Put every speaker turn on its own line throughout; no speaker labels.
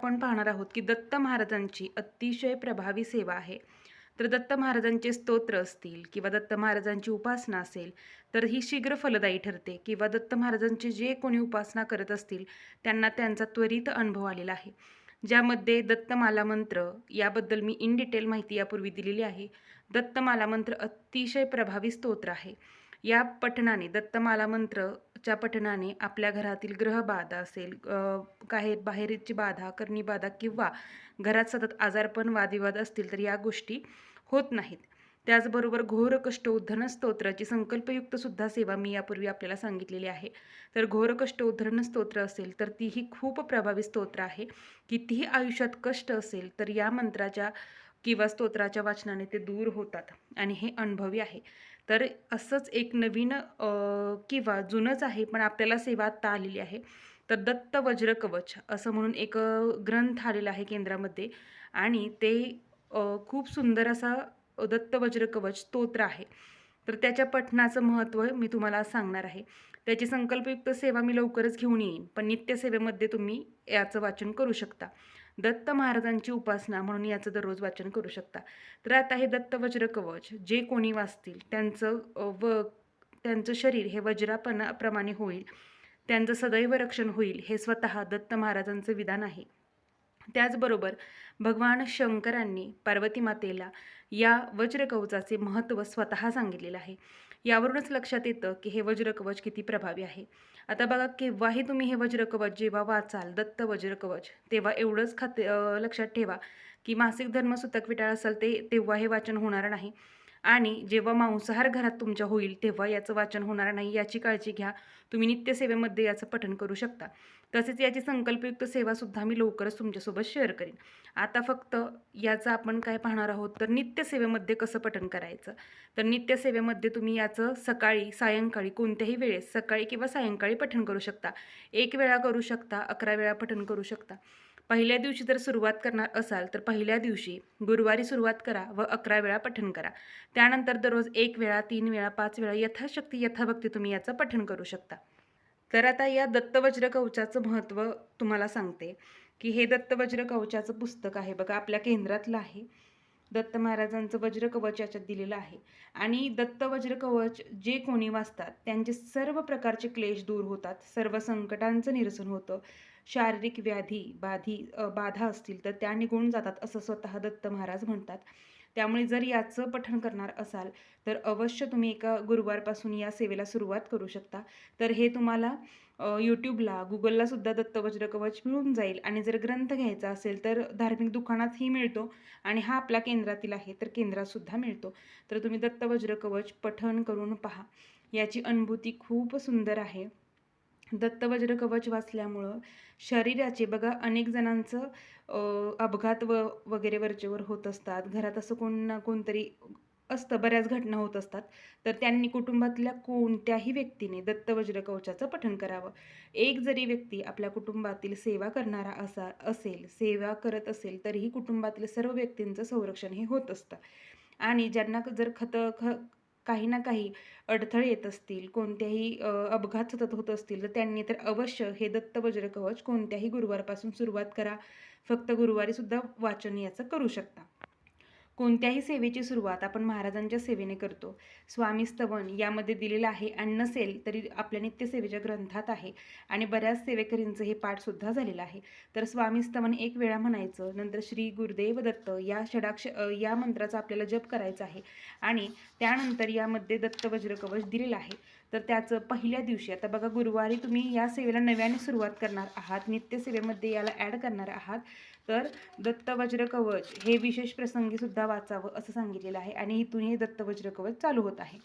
आपण पाहणार आहोत की दत्त महाराजांची अतिशय प्रभावी सेवा आहे. तर दत्त महाराजांचे स्तोत्र असतील किंवा दत्त महाराजांची उपासना असेल तर ही शीघ्र फलदायी ठरते किंवा दत्त महाराजांचे जे कोणी उपासना करत असतील त्यांना त्यांचा त्वरित अनुभव आलेला आहे. ज्यामध्ये दत्तमाला मंत्र याबद्दल मी इन डिटेल माहिती यापूर्वी दिलेली आहे. दत्तमाला मंत्र अतिशय प्रभावी स्तोत्र आहे. या पठणाने दत्तमाला च्या पठणाने आपल्या घरातील ग्रहबाधा असेल काही बाहेरची बाधा करणी बाधा किंवा घरात सतत आजारपण वादविवाद असतील तर या गोष्टी होत नाहीत. त्याचबरोबर घोर कष्ट उद्धरण स्तोत्राची संकल्पयुक्त सुद्धा सेवा मी यापूर्वी आपल्याला सांगितलेली आहे. तर घोर कष्ट उद्धरण स्तोत्र असेल तर तीही खूप प्रभावी स्तोत्र आहे. कितीही आयुष्यात कष्ट असेल तर या मंत्राच्या किंवा स्तोत्राच्या वाचनाने ते दूर होतात आणि हे अनुभवी आहे. तर असंच एक नवीन किंवा जुनंच आहे पण आपल्याला सेवा आत्ता आलेली आहे. तर दत्त वज्र कवच असं म्हणून एक ग्रंथ आलेला आहे केंद्रामध्ये. आणि ते खूप सुंदर असा दत्त वज्र कवच स्तोत्र आहे. तर त्याच्या पठणाचं महत्त्व मी तुम्हाला सांगणार आहे. त्याची संकल्पयुक्त सेवा मी लवकरच घेऊन येईन पण नित्यसेवेमध्ये तुम्ही याचं वाचन करू शकता. दत्त महाराजांची उपासना म्हणून याचं दररोज वाचन करू शकता. तर आता हे दत्त वज्र कवच जे कोणी वाचतील त्यांचं व त्यांचं शरीर हे वज्रापणाप्रमाणे होईल. त्यांचं सदैव रक्षण होईल हे स्वतः दत्त महाराजांचं विधान आहे. त्याचबरोबर भगवान शंकरांनी पार्वती मातेला या वज्रकवचाचे महत्त्व स्वतः सांगितलेलं आहे. यावरूनच लक्षात येतं की हे वज्रकवच किती प्रभावी आहे. आता बघा केव्हाही तुम्ही हे वज्रकवच जेव्हा वाचाल दत्त वज्रकवच तेव्हा एवढंच खाते लक्षात ठेवा की मासिक धर्म सुतक विटाळ असेल ते तेव्हा हे वाचन होणार नाही. आणि जेव्हा मांसाहार घरात तुमच्या होईल तेव्हा याचं वाचन होणार नाही याची काळजी घ्या. तुम्ही नित्यसेवेमध्ये याचं पठण करू शकता. तसेच याची संकल्पयुक्त सेवासुद्धा मी लवकरच तुमच्यासोबत शेअर करीन. आता फक्त याचं आपण काय पाहणार आहोत तर नित्यसेवेमध्ये कसं पठण करायचं? तर नित्यसेवेमध्ये तुम्ही याचं सकाळी सायंकाळी कोणत्याही वेळेस सकाळी किंवा सायंकाळी पठण करू शकता. एक वेळा करू शकता अकरा वेळा पठण करू शकता. पहिल्या दिवशी जर सुरुवात करणार असाल तर पहिल्या दिवशी गुरुवारी सुरुवात करा व अकरा वेळा पठण करा. त्यानंतर दररोज एक वेळा तीन वेळा पाच वेळा यथाशक्ती यथाभक्ती तुम्ही याचं पठण करू शकता. तर आता या दत्तवज्र कवचाचं महत्त्व तुम्हाला सांगते. की हे दत्तवज्र कवचाचं पुस्तक आहे. बघा आपल्या केंद्रातलं आहे. दत्त महाराजांचं वज्र कवच याच्यात दिलेलं आहे. आणि दत्त वज्र कवच जे कोणी वाचतात त्यांचे सर्व प्रकारचे क्लेश दूर होतात. सर्व संकटांचं निरसन होतं. शारीरिक व्याधी बाधी बाधा असतील तर त्या निघून जातात असं स्वतः दत्त महाराज म्हणतात. त्यामुळे जर याचं पठण करणार असाल तर अवश्य तुम्ही एका गुरुवारपासून या सेवेला सुरुवात करू शकता. तर हे तुम्हाला यूट्यूबला गुगललासुद्धा दत्तवज्र कवच मिळून जाईल. आणि जर ग्रंथ घ्यायचा असेल तर धार्मिक दुकानातही मिळतो. आणि हा आपला केंद्रातील आहे तर केंद्रातसुद्धा मिळतो. तर तुम्ही दत्तवज्र कवच पठण करून पहा. याची अनुभूती खूप सुंदर आहे. दत्तवज्र कवच वाचल्यामुळं शरीराचे बघा अनेक जणांचं अपघात व वगैरे वरचेवर होत असतात. घरात असं कोण ना कोणतरी असतं बऱ्याच घटना होत असतात. तर त्यांनी कुटुंबातल्या कोणत्याही व्यक्तीने दत्तवज्र कवचाचं पठण करावं. एक जरी व्यक्ती आपल्या कुटुंबातील सेवा करणारा असा असेल सेवा करत असेल तरीही कुटुंबातील सर्व व्यक्तींचं संरक्षण हे होत असतं. आणि ज्यांना जर खतं ख काही ना काही अडथळे येत असतील कोणत्याही अपघात सतत होत असतील तर त्यांनी तर अवश्य हे दत्त वज्र कवच कोणत्याही गुरुवारपासून सुरुवात करा. फक्त गुरुवारीसुद्धा वाचन याचं करू शकता. कोणत्याही सेवेची सुरुवात आपण महाराजांच्या सेवेने करतो. स्वामी स्तवन यामध्ये दिलेलं आहे आणि नसेल तरी आपल्या नित्यसेवेच्या ग्रंथात आहे आणि बऱ्याच सेवेकरींचं हे पाठसुद्धा झालेलं आहे. तर स्वामी स्तवन एक वेळा म्हणायचं नंतर श्री गुरुदेव दत्त या षडाक्ष या मंत्राचा आपल्याला जप करायचा आहे आणि त्यानंतर यामध्ये दत्त वज्रकवच दिलेलं आहे. तर त्याचं पहिल्या दिवशी आता बघा गुरुवारी तुम्ही या सेवेला नव्याने सुरुवात करणार आहात नित्यसेवेमध्ये याला ॲड करणार आहात. तर दत्तवज्र कवच हे विशेष प्रसंगी सुद्धा वाचावं असं सांगितलेलं आहे. आणि इथून हे दत्तवज्र कवच चालू होत आहे.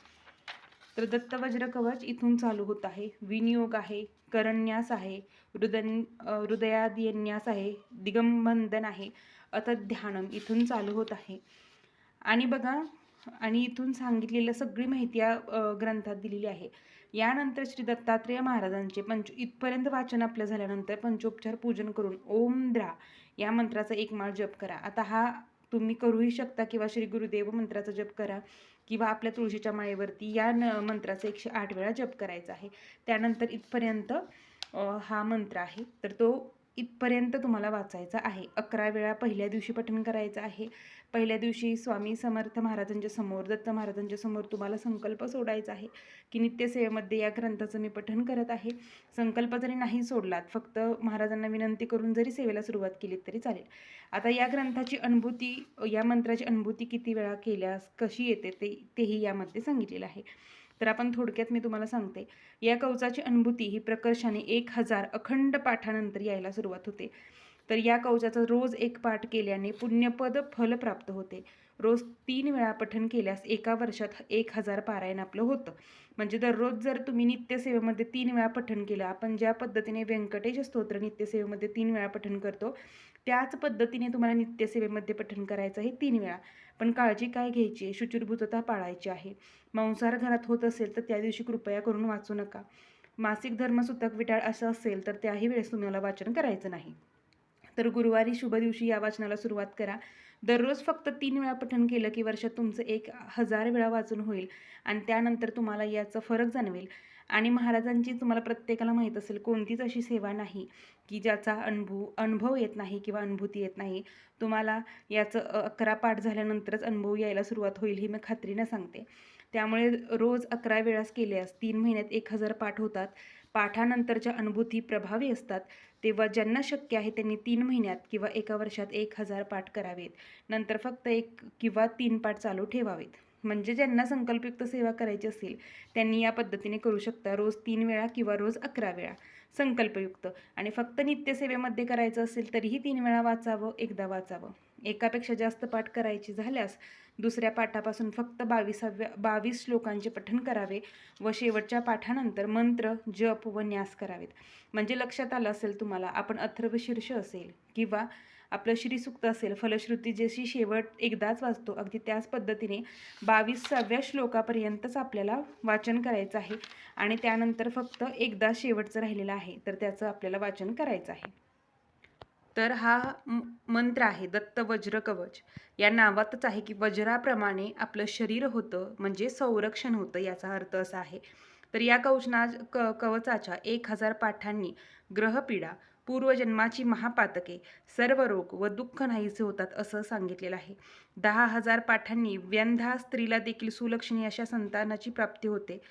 तर दत्तवज्र कवच इथून चालू होत आहे. विनियोग आहे करन्यास आहे हृदन हृदयादिन्यास आहे दिगंबंधन आहे अथ ध्यानम इथून चालू होत आहे. आणि बघा आणि इथून सांगितलेलं सगळी माहिती या ग्रंथात दिलेली आहे. यानंतर श्री दत्तात्रेय महाराजांचे पंच इथपर्यंत वाचन आपलं झाल्यानंतर पंचोपचार पूजन करून ओम द्रा या मंत्राचा एक माळ जप करा. आता हा तुम्ही करूही शकता किंवा श्री गुरुदेव मंत्राचा जप करा किंवा आपल्या तुळशीच्या माळेवरती या न मंत्राचा एकशे आठ वेळा जप करायचा आहे. त्यानंतर इथपर्यंत हा मंत्र आहे. तर तो इथपर्यंत तुम्हाला वाचायचं आहे. अकरा वेळा पहिल्या दिवशी पठण करायचं आहे. पहिल्या दिवशी स्वामी समर्थ महाराजांच्या समोर दत्त महाराजांच्या समोर तुम्हाला संकल्प सोडायचा आहे की नित्यसेवेमध्ये या ग्रंथाचं मी पठण करत आहे. संकल्प जरी नाही सोडलात फक्त महाराजांना विनंती करून जरी सेवेला सुरुवात केली तरी चालेल. आता या ग्रंथाची अनुभूती या मंत्राची अनुभूती किती वेळा केल्यास कशी येते ते तेही यामध्ये सांगितलेलं आहे. तर आपण थोडक्यात मी तुम्हाला सांगते. या कवचाची अनुभूती ही प्रकर्षाने एक हजार अखंड पाठानंतर यायला सुरुवात होते. तर या कवचाचा रोज एक पाठ केल्याने पुण्यपद फल प्राप्त होते. रोज तीन वेळा पठण केल्यास एका वर्षात एक हजार पारायण आपलं होतं. म्हणजे दररोज जर तुम्ही नित्यसेवेमध्ये तीन वेळा पठण केलं आपण ज्या पद्धतीने व्यंकटेश स्तोत्र नित्यसेवेमध्ये तीन वेळा पठण करतो त्याच पद्धतीने तुम्हाला नित्यसेवेमध्ये पठण करायचं आहे तीन वेळा. पण काळजी काय घ्यायची आहे? शुचिरभूतता पाळायची आहे. मांसाहार घरात होत असेल तर त्या दिवशी कृपया करून वाचू नका. मासिक धर्म सुतक विटाळ असं असेल तर त्याही वेळेस तुम्हाला वाचन करायचं नाही. तर गुरुवारी शुभ दिवशी या वाचनाला सुरुवात करा. दररोज फक्त तीन वेळा पठण केलं की वर्षात तुमचं एक हजार वेळा वाचून होईल आणि त्यानंतर तुम्हाला याचा फरक जाणवेल. आणि महाराजांची तुम्हाला प्रत्येकाला माहीत असेल कोणतीच अशी सेवा नाही की ज्याचा अनुभव अनुभव येत नाही किंवा अनुभूती येत नाही. तुम्हाला याचं अकरा पाठ झाल्यानंतरच अनुभव यायला सुरुवात होईल ही मी खात्रीनं सांगते. त्यामुळे रोज अकरा वेळास केल्यास तीन महिन्यात एक हजार पाठ होतात. पाठानंतरच्या अनुभूती प्रभावी असतात तेव्हा ज्यांना शक्य आहे त्यांनी तीन महिन्यात किंवा एका वर्षात एक हजार पाठ करावेत. नंतर फक्त एक किंवा तीन पाठ चालू ठेवावेत. म्हणजे ज्यांना संकल्पयुक्त सेवा करायची असेल त्यांनी या पद्धतीने करू शकता रोज तीन वेळा किंवा रोज अकरा वेळा संकल्पयुक्त. आणि फक्त नित्यसेवेमध्ये करायचं असेल तरीही तीन वेळा वाचावं एकदा वाचावं. एकापेक्षा जास्त पाठ करायची झाल्यास दुसऱ्या पाठापासून फक्त बावीसाव्या बावीस श्लोकांचे पठण करावे व शेवटच्या पाठानंतर मंत्र जप व न्यास करावेत. म्हणजे लक्षात आलं असेल तुम्हाला आपण अथर्वशीर्ष असेल किंवा आपलं श्रीसुक्त असेल फलश्रुती जशी शेवट एकदाच वाचतो अगदी त्याच पद्धतीने बावीसाव्या श्लोकापर्यंतच आपल्याला वाचन करायचं आहे आणि त्यानंतर फक्त एकदा शेवटचं राहिलेलं आहे तर त्याचं आपल्याला वाचन करायचं आहे. तर हा मंत्र आहे दत्त वज्र कवच. या नावातच आहे की वज्राप्रमाणे आपलं शरीर होतं म्हणजे संरक्षण होतं याचा अर्थ असा आहे. तर या कवचना क कवचाच्या एक हजार पाठांनी ग्रहपीडा पूर्वजन्माची महापातके सर्व रोग व दुःख नाहीसे होतात असं सांगितलेलं आहे. दहा हजार पाठांनी व्यंधा स्त्रीला देखील सुलक्षणी अशा संतानाची प्राप्ती होते.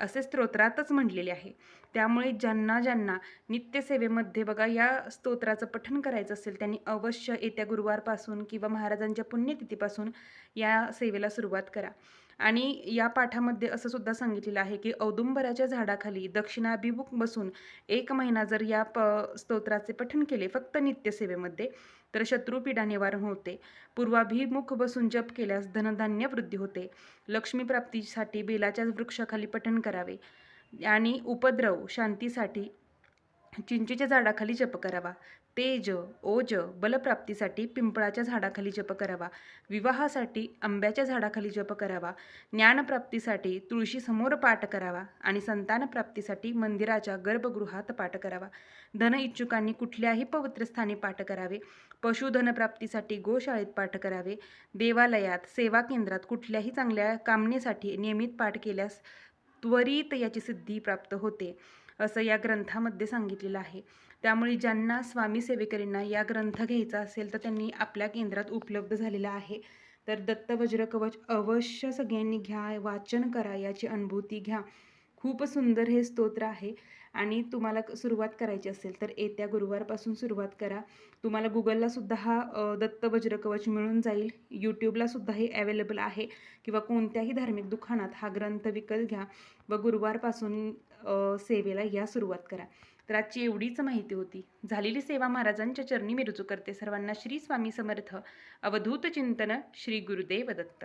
असे स्तोत्रातच म्हटलेले आहे. त्यामुळे ज्यांना ज्यांना नित्यसेवेमध्ये बघा या स्तोत्राचं पठण करायचं असेल त्यांनी अवश्य येत्या गुरुवारपासून किंवा महाराजांच्या पुण्यतिथीपासून या सेवेला सुरुवात करा. आणि या पाठामध्ये असं सुद्धा सांगितलेलं आहे की औदुंबराच्या झाडाखाली दक्षिणाभिमुख बसून एक महिना जर या प स्तोत्राचे पठण केले फक्त नित्यसेवेमध्ये तर शत्रुपीडा निवारण होते. पूर्वाभिमुख बसून जप केल्यास धनधान्य वृद्धी होते. लक्ष्मी प्राप्तीसाठी बेलाच्या वृक्षाखाली पठण करावे. आणि उपद्रव शांतीसाठी चिंचेच्या झाडाखाली जप करावा. तेज ओज बलप्राप्तीसाठी पिंपळाच्या झाडाखाली जप करावा. विवाहासाठी आंब्याच्या झाडाखाली जप करावा. ज्ञानप्राप्तीसाठी तुळशीसमोर पाठ करावा आणि संतानप्राप्तीसाठी मंदिराच्या गर्भगृहात पाठ करावा. धन इच्छुकांनी कुठल्याही पवित्र स्थानी पाठ करावे. पशुधनप्राप्तीसाठी गोशाळेत पाठ करावे. देवालयात सेवा केंद्रात कुठल्याही चांगल्या कामनेसाठी नियमित पाठ केल्यास त्वरित याची सिद्धी प्राप्त होते. असं या ग्रंथामध्ये सांगितलेलं आहे. त्यामुळे ज्यांना स्वामी सेवेकरींना या ग्रंथ घ्यायचा असेल तर त्यांनी आपल्या केंद्रात उपलब्ध झालेला आहे. तर दत्त वज्र कवच अवश्य सगळ्यांनी घ्या वाचन करा याची अनुभूती घ्या. खूप सुंदर हे स्तोत्र आहे. आणि तुम्हाला सुरुवात करायची असेल तर येत्या गुरुवारपासून सुरुवात करा. तुम्हाला गुगललासुद्धा हा दत्त वज्रकवच मिळून जाईल. यूट्यूबलासुद्धा हे अवेलेबल आहे. किंवा कोणत्याही धार्मिक दुकानात हा ग्रंथ विकत घ्या व गुरुवारपासून सेवेला या सुरुवात करा. तर आजची एवढीच माहिती होती. झालेली सेवा महाराजांच्या चरणी मी रुजू करते सर्वांना श्री स्वामी समर्थ. अवधूत चिंतन श्री गुरुदेव दत्त.